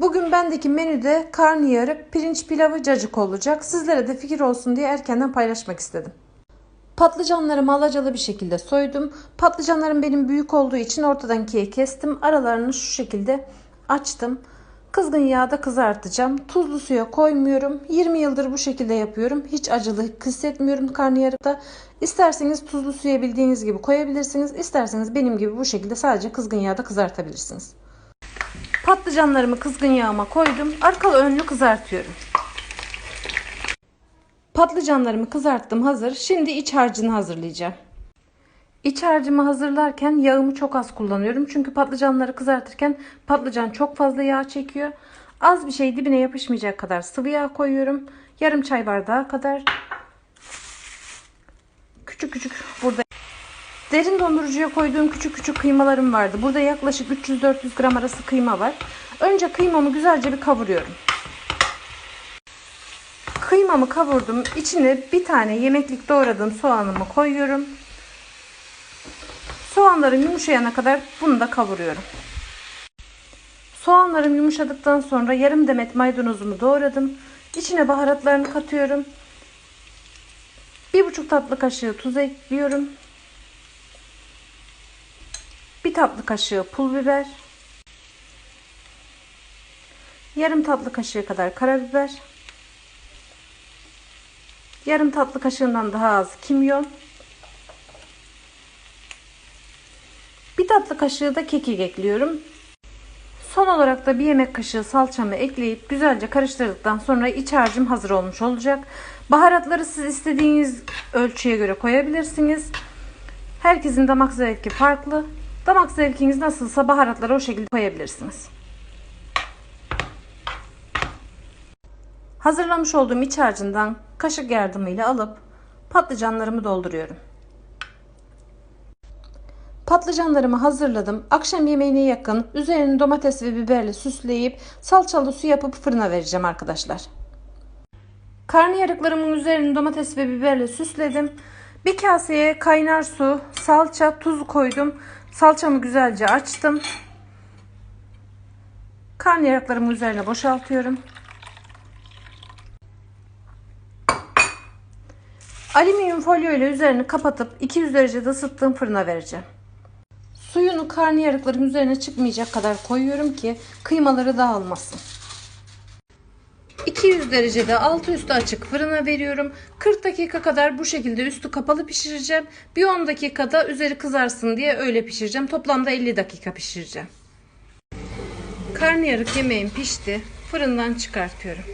Bugün bendeki menüde karnıyarık, pirinç pilavı, cacık olacak. Sizlere de fikir olsun diye erkenden paylaşmak istedim. Patlıcanlarımı alacalı bir şekilde soydum. Patlıcanlarım benim büyük olduğu için ortadan ikiye kestim. Aralarını şu şekilde açtım. Kızgın yağda kızartacağım. Tuzlu suya koymuyorum. 20 yıldır bu şekilde yapıyorum. Hiç acılı hissetmiyorum karnıyarıkta. İsterseniz tuzlu suya bildiğiniz gibi koyabilirsiniz. İsterseniz benim gibi bu şekilde sadece kızgın yağda kızartabilirsiniz. Patlıcanlarımı kızgın yağıma koydum. Arkalı önlü kızartıyorum. Patlıcanlarımı kızarttım hazır. Şimdi iç harcını hazırlayacağım. İç harcımı hazırlarken yağımı çok az kullanıyorum. Çünkü patlıcanları kızartırken patlıcan çok fazla yağ çekiyor. Az bir şey dibine yapışmayacak kadar sıvı yağ koyuyorum. Yarım çay bardağı kadar. Küçük küçük burada Derin dondurucuya koyduğum küçük küçük kıymalarım vardı. Burada yaklaşık 300-400 gram arası kıyma var. Önce kıymamı güzelce bir kavuruyorum. Kıymamı kavurdum. İçine bir tane yemeklik doğradığım soğanımı koyuyorum. Soğanlarım yumuşayana kadar bunu da kavuruyorum. Soğanlarım yumuşadıktan sonra yarım demet maydanozumu doğradım. İçine baharatlarını katıyorum. Bir buçuk tatlı kaşığı tuz ekliyorum. Bir tatlı kaşığı pul biber. Yarım tatlı kaşığı kadar karabiber. Yarım tatlı kaşığından daha az kimyon. Bir tatlı kaşığı da kekik ekliyorum. Son olarak da bir yemek kaşığı salçamı ekleyip güzelce karıştırdıktan sonra iç harcım hazır olmuş olacak. Baharatları siz istediğiniz ölçüye göre koyabilirsiniz. Herkesin damak zevki farklı. Damak zevkiniz nasılsa baharatları o şekilde koyabilirsiniz. Hazırlamış olduğum iç harcından kaşık yardımıyla alıp patlıcanlarımı dolduruyorum. Patlıcanlarımı hazırladım. Akşam yemeğine yakın üzerini domates ve biberle süsleyip salçalı su yapıp fırına vereceğim arkadaşlar. Karnıyarıklarımın üzerini domates ve biberle süsledim. Bir kaseye kaynar su, salça, tuz koydum. Salçamı güzelce açtım. Karnıyarıklarımı üzerine boşaltıyorum. Alüminyum folyo ile üzerini kapatıp 200 derecede ısıttığım fırına vereceğim. Suyunu karnıyarıkların üzerine çıkmayacak kadar koyuyorum ki kıymaları dağılmasın. 200 derecede altı üstü açık fırına veriyorum. 40 dakika kadar bu şekilde üstü kapalı pişireceğim. Bir 10 dakikada üzeri kızarsın diye öyle pişireceğim. Toplamda 50 dakika pişireceğim. Karnıyarık yemeğim pişti. Fırından çıkartıyorum.